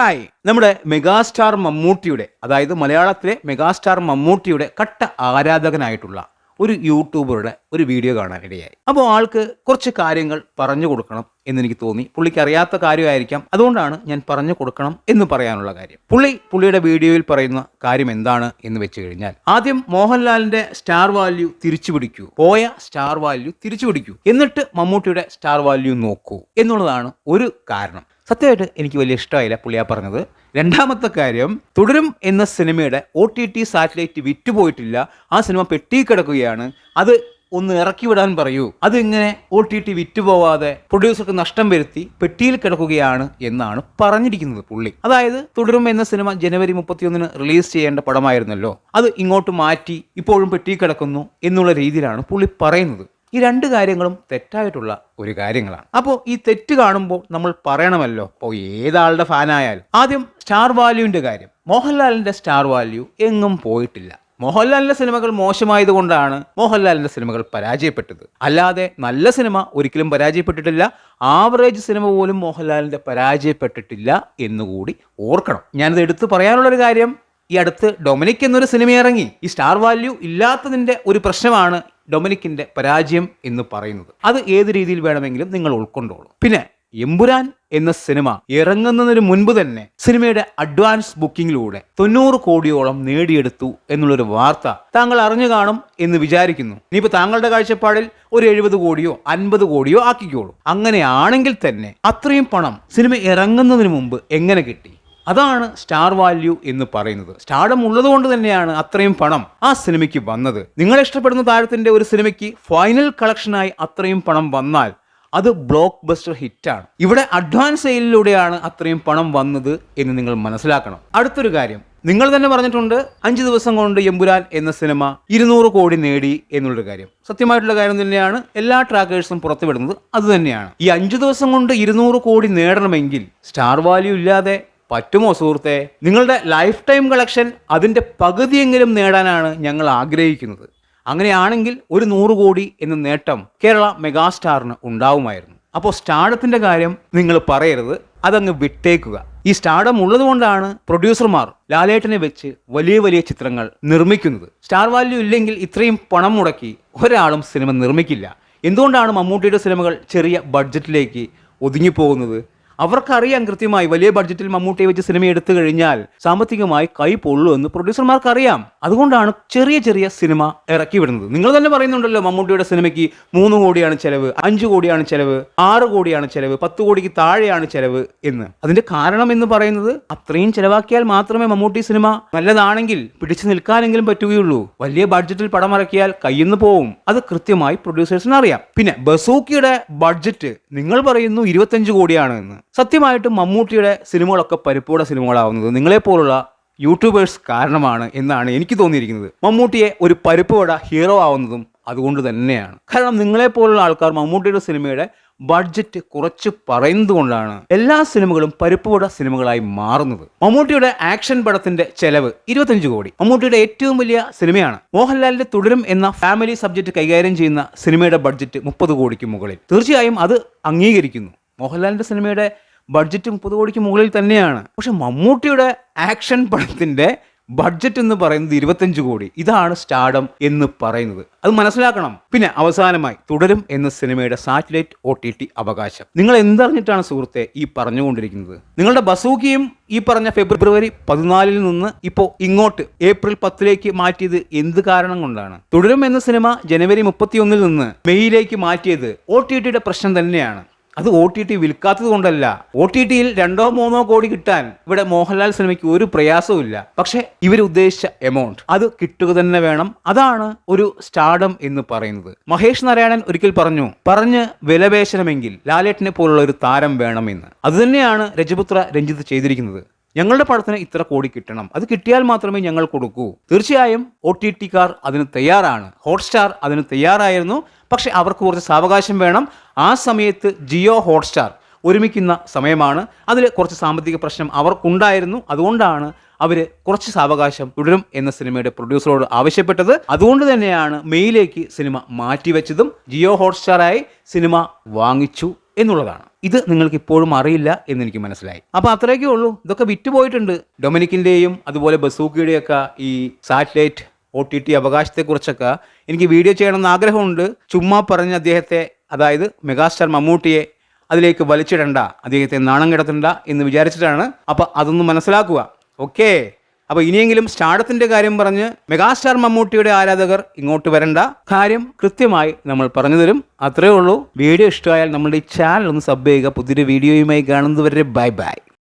Hi നമ്മുടെ megastar മമ്മൂട്ടിയുടെ അതായത് മലയാളത്തിലെ മെഗാസ്റ്റാർ മമ്മൂട്ടിയുടെ കട്ട ആരാധകനായിട്ടുള്ള ഒരു യൂട്യൂബറുടെ ഒരു വീഡിയോ കാണാനിടയായി അപ്പോൾ ആൾക്ക് കുറച്ച് കാര്യങ്ങൾ പറഞ്ഞു കൊടുക്കണം എന്നെനിക്ക് തോന്നി. പുള്ളിക്ക് അറിയാത്ത കാര്യമായിരിക്കാം. അതുകൊണ്ടാണ് ഞാൻ പറഞ്ഞു കൊടുക്കണം എന്ന് പറയാനുള്ള കാര്യം. പുള്ളി പുള്ളിയുടെ വീഡിയോയിൽ പറയുന്ന കാര്യം എന്താണ് എന്ന് വെച്ച് കഴിഞ്ഞാൽ ആദ്യം മോഹൻലാലിന്റെ സ്റ്റാർ വാല്യൂ തിരിച്ചു പിടിക്കൂ. പോയ സ്റ്റാർ വാല്യൂ തിരിച്ചു പിടിക്കൂ. എന്നിട്ട് മമ്മൂട്ടിയുടെ സ്റ്റാർ വാല്യൂ നോക്കൂ എന്നുള്ളതാണ് ഒരു കാരണം. സത്യമായിട്ട് എനിക്ക് വലിയ ഇഷ്ടമായില്ല പുള്ളിയാ പറഞ്ഞത്. രണ്ടാമത്തെ കാര്യം തുടരും എന്ന സിനിമയുടെ ഒ ടി ടി സാറ്റലൈറ്റ് വിറ്റുപോയിട്ടില്ല. ആ സിനിമ പെട്ടി കിടക്കുകയാണ് അത് ഒന്ന് ഇറക്കി വിടാൻ പറയൂ. അതിങ്ങനെ ഒ ടി ടി വിറ്റുപോവാതെ പ്രൊഡ്യൂസർക്ക് നഷ്ടം വരുത്തി പെട്ടിയിൽ കിടക്കുകയാണ് എന്നാണ് പറഞ്ഞിരിക്കുന്നത് പുള്ളി. അതായത് തുടരും എന്ന സിനിമ ജനുവരി മുപ്പത്തിയൊന്നിന് റിലീസ് ചെയ്യേണ്ട പടമായിരുന്നല്ലോ. അത് ഇങ്ങോട്ട് മാറ്റി ഇപ്പോഴും പെട്ടിയിൽ കിടക്കുന്നു എന്നുള്ള രീതിയിലാണ് പുള്ളി പറയുന്നത്. ഈ രണ്ട് കാര്യങ്ങളും തെറ്റായിട്ടുള്ള ഒരു കാര്യങ്ങളാണ്. അപ്പോൾ ഈ തെറ്റ് കാണുമ്പോൾ നമ്മൾ പറയണമല്ലോ അപ്പോൾ ഏതാളുടെ ഫാനായാലും. ആദ്യം സ്റ്റാർ വാല്യൂവിന്റെ കാര്യം. മോഹൻലാലിന്റെ സ്റ്റാർ വാല്യൂ എങ്ങും പോയിട്ടില്ല. മോഹൻലാലിന്റെ സിനിമകൾ മോശമായതുകൊണ്ടാണ് മോഹൻലാലിന്റെ സിനിമകൾ പരാജയപ്പെട്ടത്. അല്ലാതെ നല്ല സിനിമ ഒരിക്കലും പരാജയപ്പെട്ടിട്ടില്ല. ആവറേജ് സിനിമ പോലും മോഹൻലാലിന്റെ പരാജയപ്പെട്ടിട്ടില്ല എന്നുകൂടി ഓർക്കണം. ഞാനിത് എടുത്തു പറയാനുള്ളൊരു കാര്യം ഈ അടുത്ത് ഡൊമിനിക് എന്നൊരു സിനിമ ഇറങ്ങി. ഈ സ്റ്റാർ വാല്യൂ ഇല്ലാത്തതിന്റെ ഒരു പ്രശ്നമാണ് ഡൊമിനിക്കിന്റെ പരാജയം എന്ന് പറയുന്നത്. അത് ഏത് രീതിയിൽ വേണമെങ്കിലും നിങ്ങൾ ഉൾക്കൊണ്ടോളൂ. പിന്നെ എമ്പുരാൻ എന്ന സിനിമ ഇറങ്ങുന്നതിന് മുൻപ് തന്നെ സിനിമയുടെ അഡ്വാൻസ് ബുക്കിംഗിലൂടെ തൊണ്ണൂറ് കോടിയോളം നേടിയെടുത്തു എന്നുള്ളൊരു വാർത്ത താങ്കൾ അറിഞ്ഞു കാണും എന്ന് വിചാരിക്കുന്നു. ഇനിയിപ്പോൾ താങ്കളുടെ കാഴ്ചപ്പാടിൽ ഒരു എഴുപത് കോടിയോ അൻപത് കോടിയോ ആക്കിക്കോളൂ. അങ്ങനെയാണെങ്കിൽ തന്നെ അത്രയും പണം സിനിമ ഇറങ്ങുന്നതിന് മുമ്പ് എങ്ങനെ കിട്ടി? അതാണ് സ്റ്റാർ വാല്യൂ എന്ന് പറയുന്നത്. സ്റ്റാർഡം ഉള്ളതുകൊണ്ട് തന്നെയാണ് അത്രയും പണം ആ സിനിമയ്ക്ക് വന്നത്. നിങ്ങൾ ഇഷ്ടപ്പെടുന്ന താരത്തിന്റെ ഒരു സിനിമയ്ക്ക് ഫൈനൽ കളക്ഷനായി അത്രയും പണം വന്നാൽ അത് ബ്ലോക്ക് ബസ്റ്റർ ഹിറ്റാണ്. ഇവിടെ അഡ്വാൻസ് സെയിലിലൂടെയാണ് അത്രയും പണം വന്നത് എന്ന് നിങ്ങൾ മനസ്സിലാക്കണം. അടുത്തൊരു കാര്യം. നിങ്ങൾ തന്നെ പറഞ്ഞിട്ടുണ്ട് അഞ്ച് ദിവസം കൊണ്ട് എമ്പുരാൻ എന്ന സിനിമ ഇരുന്നൂറ് കോടി നേടി എന്നുള്ളൊരു കാര്യം. സത്യമായിട്ടുള്ള കാര്യം തന്നെയാണ് എല്ലാ ട്രാക്കേഴ്സും പുറത്തുവിടുന്നത് അത് തന്നെയാണ്. ഈ അഞ്ച് ദിവസം കൊണ്ട് ഇരുന്നൂറ് കോടി നേടണമെങ്കിൽ സ്റ്റാർ വാല്യൂ ഇല്ലാതെ പറ്റുമോ സുഹൃത്തെ? നിങ്ങളുടെ ലൈഫ് ടൈം കളക്ഷൻ അതിന്റെ പകുതിയെങ്കിലും നേടാനാണ് ഞങ്ങൾ ആഗ്രഹിക്കുന്നത്. അങ്ങനെയാണെങ്കിൽ ഒരു നൂറ് കോടി എന്ന നേട്ടം കേരള മെഗാസ്റ്റാറിന് ഉണ്ടാവുമായിരുന്നു. അപ്പോൾ സ്റ്റാഡത്തിന്റെ കാര്യം നിങ്ങൾ പറയരുത് അതങ്ങ് വിട്ടേക്കുക. ഈ സ്റ്റാർഡം ഉള്ളതുകൊണ്ടാണ് പ്രൊഡ്യൂസർമാർ ലാലേട്ടനെ വെച്ച് വലിയ വലിയ ചിത്രങ്ങൾ നിർമ്മിക്കുന്നത്. സ്റ്റാർ വാല്യൂ ഇല്ലെങ്കിൽ ഇത്രയും പണം മുടക്കി ഒരാളും സിനിമ നിർമ്മിക്കില്ല. എന്തുകൊണ്ടാണ് മമ്മൂട്ടിയുടെ സിനിമകൾ ചെറിയ ബഡ്ജറ്റിലേക്ക് ഒതുങ്ങിപ്പോകുന്നത്? അവർക്കറിയാം കൃത്യമായി വലിയ ബഡ്ജറ്റിൽ മമ്മൂട്ടിയെ വെച്ച് സിനിമ എടുത്തു കഴിഞ്ഞാൽ സാമ്പത്തികമായി കൈ പൊള്ളു എന്ന് പ്രൊഡ്യൂസർമാർക്ക് അറിയാം അതുകൊണ്ടാണ് ചെറിയ ചെറിയ സിനിമ ഇറക്കി വിടുന്നത്. നിങ്ങൾ തന്നെ പറയുന്നുണ്ടല്ലോ മമ്മൂട്ടിയുടെ സിനിമയ്ക്ക് മൂന്ന് കോടിയാണ് ചെലവ് അഞ്ച് കോടിയാണ് ചെലവ് ആറ് കോടിയാണ് ചെലവ് പത്ത് കോടിക്ക് താഴെയാണ് ചെലവ് എന്ന്. അതിന്റെ കാരണം എന്ന് പറയുന്നത് അത്രയും ചെലവാക്കിയാൽ മാത്രമേ മമ്മൂട്ടി സിനിമ നല്ലതാണെങ്കിൽ പിടിച്ചു നിൽക്കാനെങ്കിലും പറ്റുകയുള്ളൂ. വലിയ ബഡ്ജറ്റിൽ പടം ഇറക്കിയാൽ കയ്യിന്ന് പോവും. അത് കൃത്യമായി പ്രൊഡ്യൂസേഴ്സിന് അറിയാം. പിന്നെ ബസൂക്കിയുടെ ബഡ്ജറ്റ് നിങ്ങൾ പറയുന്നു ഇരുപത്തഞ്ച് കോടിയാണ് എന്ന്. സത്യമായിട്ടും മമ്മൂട്ടിയുടെ സിനിമകളൊക്കെ പരിപ്പൂടെ സിനിമകളാവുന്നത് നിങ്ങളെപ്പോലുള്ള യൂട്യൂബേഴ്സ് കാരണമാണ് എന്നാണ് എനിക്ക് തോന്നിയിരിക്കുന്നത്. മമ്മൂട്ടിയെ ഒരു പരിപ്പുവട ഹീറോ ആവുന്നതും അതുകൊണ്ട് തന്നെയാണ്. കാരണം നിങ്ങളെപ്പോലുള്ള ആൾക്കാർ മമ്മൂട്ടിയുടെ സിനിമയുടെ ബഡ്ജറ്റ് കുറച്ച് പറയുന്നത് കൊണ്ടാണ് എല്ലാ സിനിമകളും പരിപ്പുവട സിനിമകളായി മാറുന്നത്. മമ്മൂട്ടിയുടെ ആക്ഷൻ പടത്തിന്റെ ചെലവ് ഇരുപത്തഞ്ച് കോടി. മമ്മൂട്ടിയുടെ ഏറ്റവും വലിയ സിനിമയാണ് മോഹൻലാലിന്റെ തുടരും എന്ന ഫാമിലി സബ്ജക്ട് കൈകാര്യം ചെയ്യുന്ന സിനിമയുടെ ബഡ്ജറ്റ് മുപ്പത് കോടിക്ക് മുകളിൽ. തീർച്ചയായും അത് അംഗീകരിക്കുന്നു. മോഹൻലാലിന്റെ സിനിമയുടെ ബഡ്ജറ്റ് മുപ്പത് കോടിക്ക് മുകളിൽ തന്നെയാണ്. പക്ഷെ മമ്മൂട്ടിയുടെ ആക്ഷൻ പടത്തിന്റെ ബഡ്ജറ്റ് എന്ന് പറയുന്നത് ഇരുപത്തഞ്ച് കോടി. ഇതാണ് സ്റ്റാർഡം എന്ന് പറയുന്നത്. അത് മനസ്സിലാക്കണം. പിന്നെ അവസാനമായി തുടരും എന്ന സിനിമയുടെ സാറ്റലൈറ്റ് ഒ ടി ടി അവകാശം. നിങ്ങൾ എന്തറിഞ്ഞിട്ടാണ് സുഹൃത്തെ ഈ പറഞ്ഞുകൊണ്ടിരിക്കുന്നത്? നിങ്ങളുടെ ബസൂക്കിയും ഈ പറഞ്ഞ ഫെബ്രുവരി പതിനാലിൽ നിന്ന് ഇപ്പോൾ ഇങ്ങോട്ട് ഏപ്രിൽ പത്തിലേക്ക് മാറ്റിയത് എന്ത് കാരണം കൊണ്ടാണ്? തുടരും എന്ന സിനിമ ജനുവരി മുപ്പത്തിയൊന്നിൽ നിന്ന് മെയ്യിലേക്ക് മാറ്റിയത് ഒ ടി ടിയുടെ പ്രശ്നം തന്നെയാണ്. അത് ഒ ടി ടി വിൽക്കാത്തത് കൊണ്ടല്ല. ഒ ടി ടിയിൽ രണ്ടോ മൂന്നോ കോടി കിട്ടാൻ ഇവിടെ മോഹൻലാൽ സിനിമയ്ക്ക് ഒരു പ്രയാസവും ഇല്ല. പക്ഷെ ഇവർ ഉദ്ദേശിച്ച എമൗണ്ട് അത് കിട്ടുക തന്നെ വേണം. അതാണ് ഒരു സ്റ്റാർഡം എന്ന് പറയുന്നത്. മഹേഷ് നാരായണൻ ഒരിക്കൽ പറഞ്ഞു പറഞ്ഞ് വിലപേശനമെങ്കിൽ ലാലേട്ടിനെ പോലുള്ള ഒരു താരം വേണമെന്ന്. അതുതന്നെയാണ് രജപുത്ര രഞ്ജിത്ത് ചെയ്തിരിക്കുന്നത്. ഞങ്ങളുടെ പടത്തിന് ഇത്ര കോടി കിട്ടണം. അത് കിട്ടിയാൽ മാത്രമേ ഞങ്ങൾ കൊടുക്കൂ. തീർച്ചയായും ഒ ടി ടിക്കാർ അതിന് തയ്യാറാണ്. ഹോട്ട്സ്റ്റാർ അതിന് തയ്യാറായിരുന്നു. പക്ഷെ അവർക്ക് കുറച്ച് സാവകാശം വേണം. ആ സമയത്ത് ജിയോ ഹോട്ട്സ്റ്റാർ ഒരുമിക്കുന്ന സമയമാണ്. അതിൽ കുറച്ച് സാമ്പത്തിക പ്രശ്നം അവർക്കുണ്ടായിരുന്നു. അതുകൊണ്ടാണ് അവർ കുറച്ച് സാവകാശം തുടരും എന്ന സിനിമയുടെ പ്രൊഡ്യൂസറോട് ആവശ്യപ്പെട്ടത്. അതുകൊണ്ട് തന്നെയാണ് മെയിലേക്ക് സിനിമ മാറ്റിവെച്ചതും. ജിയോ ഹോട്ട്സ്റ്റാറായി സിനിമ വാങ്ങിച്ചു. എന്നുള്ളതാണ്. ഇത് നിങ്ങൾക്ക് ഇപ്പോഴും അറിയില്ല എന്ന് എനിക്ക് മനസ്സിലായി. അപ്പോൾ അത്രയൊക്കെ ഉള്ളൂ. ഇതൊക്കെ വിറ്റുപോയിട്ടുണ്ട്. ഡൊമിനിക്കിന്റെയും അതുപോലെ ബസൂക്കിയുടെയൊക്കെ ഈ സാറ്റലൈറ്റ് ഒ ടി ടി അവകാശത്തെക്കുറിച്ചൊക്കെ എനിക്ക് വീഡിയോ ചെയ്യണമെന്ന് ആഗ്രഹമുണ്ട്. ചുമ്മാ പറഞ്ഞ അദ്ദേഹത്തെ അതായത് മെഗാസ്റ്റാർ മമ്മൂട്ടിയെ അതിലേക്ക് വലിച്ചിടണ്ട അദ്ദേഹത്തെ നാണം കിടത്തണ്ട എന്ന് വിചാരിച്ചിട്ടാണ്. അപ്പോൾ അതൊന്ന് മനസ്സിലാക്കുക. ഓക്കേ? അപ്പോൾ ഇനിയെങ്കിലും സ്റ്റാർഡത്തിന്റെ കാര്യം പറഞ്ഞ് മെഗാസ്റ്റാർ മമ്മൂട്ടിയുടെ ആരാധകർ ഇങ്ങോട്ട് വരണ്ട കാര്യം കൃത്യമായി നമ്മൾ പറഞ്ഞു തരും. അത്രേ ഉള്ളൂ. വീഡിയോ ഇഷ്ടമായാൽ നമ്മുടെ ഈ ചാനൽ ഒന്ന് സബ് ചെയ്യുക. പുതിയൊരു വീഡിയോയുമായി കാണുന്നതുവരെ ബൈ ബൈ.